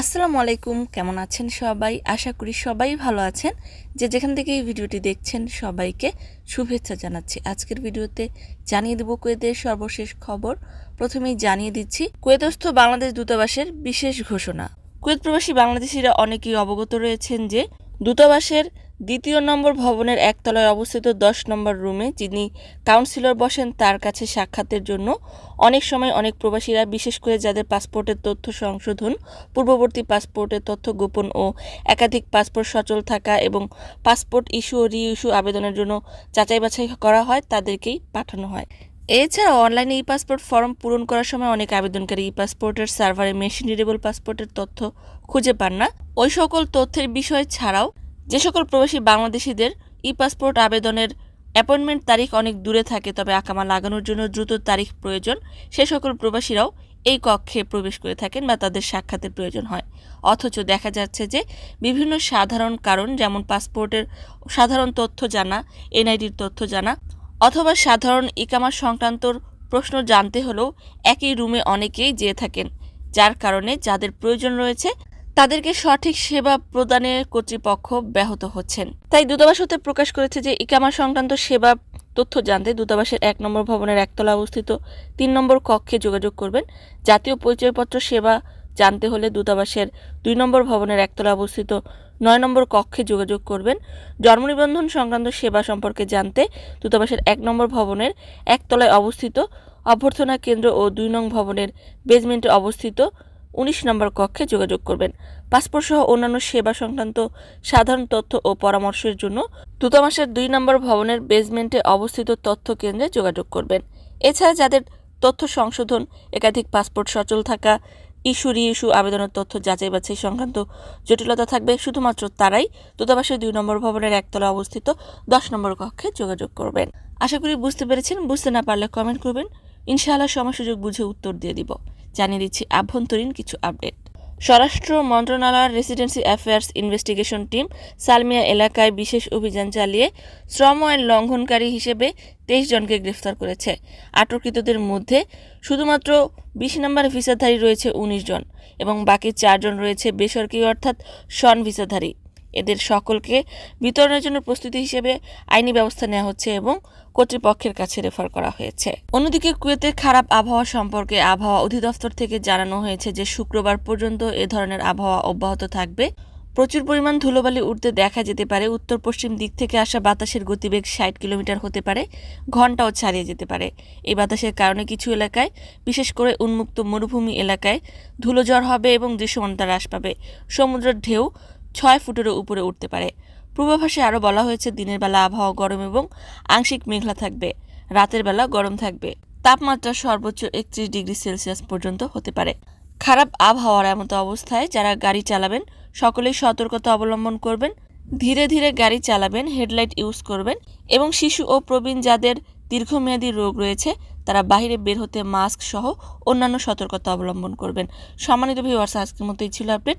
আসসালামু আলাইকুম, কেমন আছেন সবাই? আশা করি সবাই ভালো আছেন। যে যেখান থেকে এই ভিডিওটি দেখছেন সবাইকে শুভেচ্ছা জানাচ্ছি। আজকের ভিডিওতে জানিয়ে দেব কুয়েতের সর্বশেষ খবর। প্রথমেই জানিয়ে দিচ্ছি, কুয়েতস্থ বাংলাদেশ দূতাবাসের বিশেষ ঘোষণা। কুয়েত প্রবাসী বাংলাদেশিরা অনেকেই অবগত রয়েছেন যে দূতাবাসের দ্বিতীয় নম্বর ভবনের একতলায় অবস্থিত দশ নম্বর রুমে যিনি কাউন্সিলর বসেন, তার কাছে সাক্ষাতের জন্য অনেক সময় অনেক প্রবাসীরা, বিশেষ করে যাদের পাসপোর্টের তথ্য সংশোধন, পূর্ববর্তী পাসপোর্টের তথ্য গোপন ও একাধিক পাসপোর্ট সচল থাকা এবং পাসপোর্ট ইস্যু ও রি ইস্যু আবেদনের জন্য যাচাই বাছাই করা হয়, তাদেরকেই পাঠানো হয়। এছাড়াও অনলাইনে ই পাসপোর্ট ফর্ম পূরণ করার সময় অনেক আবেদনকারী ই পাসপোর্টের সার্ভারে মেশিন রিডেবল পাসপোর্টের তথ্য খুঁজে পান না। ওই সকল তথ্যের বিষয় ছাড়াও যে সকল প্রবাসী বাংলাদেশিদের ই পাসপোর্ট আবেদনের অ্যাপয়েন্টমেন্ট তারিখ অনেক দূরে থাকে, তবে আকামা লাগানোর জন্য দ্রুত তারিখ প্রয়োজন। সে সকল প্রবাসীরাও এই কক্ষে প্রবেশ করে থাকেন বা তাদের সাক্ষাতের প্রয়োজন হয়। অথচ দেখা যাচ্ছে যে বিভিন্ন সাধারণ কারণ, যেমন পাসপোর্টের সাধারণ তথ্য জানা, এনআইডির তথ্য জানা, অথবা সাধারণ ইকামা সংক্রান্তর প্রশ্ন জানতে হলেও একই রুমে অনেকেই যেয়ে থাকেন, যার কারণে যাদের প্রয়োজন রয়েছে তাদেরকে সঠিক সেবা প্রদানে কর্তৃপক্ষ ব্যাহত হচ্ছেন। তাই দূতাবাস হতে প্রকাশ করেছে যে ইকামা সংক্রান্ত সেবা তথ্য জানতে দূতাবাসের এক নম্বর ভবনের একতলা অবস্থিত তিন নম্বর কক্ষে যোগাযোগ করবেন। জাতীয় পরিচয়পত্র সেবা জানতে হলে দূতাবাসের দুই নম্বর ভবনের একতলা অবস্থিত নয় নম্বর কক্ষে যোগাযোগ করবেন। জন্ম নিবন্ধন সংক্রান্ত সেবা সম্পর্কে জানতে দূতাবাসের এক নম্বর ভবনের একতলায় অবস্থিত অভ্যর্থনা কেন্দ্র ও দুই নং ভবনের বেজমেন্টে অবস্থিত উনিশ নম্বর কক্ষে যোগাযোগ করবেন। পাসপোর্ট সহ অন্যান্য সেবা সংক্রান্ত সাধারণ তথ্য ও পরামর্শের জন্য দূতাবাসের দুই নম্বর ভবনের বেসমেন্টে অবস্থিত তথ্য কেন্দ্রে যোগাযোগ করবেন। এছাড়া যাদের তথ্য সংশোধন, একাধিক পাসপোর্ট সচল থাকা, ইস্যু রি ইস্যু আবেদনের তথ্য যাচাই বাছাই সংক্রান্ত জটিলতা থাকবে। শুধুমাত্র তারাই দূতাবাসের দুই নম্বর ভবনের একতলা অবস্থিত দশ নম্বর কক্ষে যোগাযোগ করবেন। আশা করি বুঝতে পেরেছেন। বুঝতে না পারলে কমেন্ট করবেন। ইনশাআল্লাহ সময় সুযোগ বুঝে উত্তর দিয়ে দিব। জানিয়ে দিচ্ছি আভ্যন্তরীণ কিছু আপডেট। স্বরাষ্ট্র মন্ত্রণালয়ের residency affairs investigation team Salmiya এলাকায় বিশেষ অভিযান চালিয়ে শ্রম আইন লঙ্ঘনকারী হিসেবে তেইশ জনকে গ্রেফতার করেছে। আটককৃতদের মধ্যে শুধুমাত্র বিশ নম্বর ভিসাধারী রয়েছে উনিশ জন এবং বাকি চারজন রয়েছে বেসরকারি অর্থাৎ শন ভিসাধারী। এদের সকলকে বিতরণের জন্য প্রস্তুতি হিসেবে আইনি ব্যবস্থা নেওয়া হচ্ছে এবং কর্তৃপক্ষের কাছে রেফার করা হয়েছে। অন্যদিকে কুয়েতের খারাপ আবহাওয়া সম্পর্কে আবহাওয়া অধিদপ্তর থেকে জানানো হয়েছে যে, শুক্রবার পর্যন্ত এ ধরনের আবহাওয়া অব্যাহত থাকবে। প্রচুর পরিমাণ ধুলোবালি উঠতে দেখা যেতে পারে। উত্তর পশ্চিম দিক থেকে আসা বাতাসের গতিবেগ ষাট কিলোমিটার হতে পারে, ঘন্টাও ছাড়িয়ে যেতে পারে। এই বাতাসের কারণে কিছু এলাকায়, বিশেষ করে উন্মুক্ত মরুভূমি এলাকায়, ধুলোঝড় হবে এবং দৃশ্যমানতা হ্রাস পাবে। সমুদ্রের ঢেউ ছয় ফুটেরও উপরে উঠতে পারে। পূর্বাভাসে আরও বলা হয়েছে, দিনের বেলা আবহাওয়া গরম এবং আংশিক মেঘলা থাকবে। রাতের বেলা গরম থাকবে। তাপমাত্রা সর্বোচ্চ একত্রিশ ডিগ্রি সেলসিয়াস পর্যন্ত হতে পারে। খারাপ আবহাওয়ার এমত অবস্থায় যারা গাড়ি চালাবেন, সকলেই সতর্কতা অবলম্বন করবেন, ধীরে ধীরে গাড়ি চালাবেন, হেডলাইট ইউজ করবেন এবং শিশু ও প্রবীণ যাদের দীর্ঘমেয়াদী রোগ রয়েছে, তারা বাইরে বের হতে মাস্ক সহ অন্যান্য সতর্কতা অবলম্বন করবেন। সম্মানিত ভিউয়ার্স আজকের মতোই ছিল আপডেট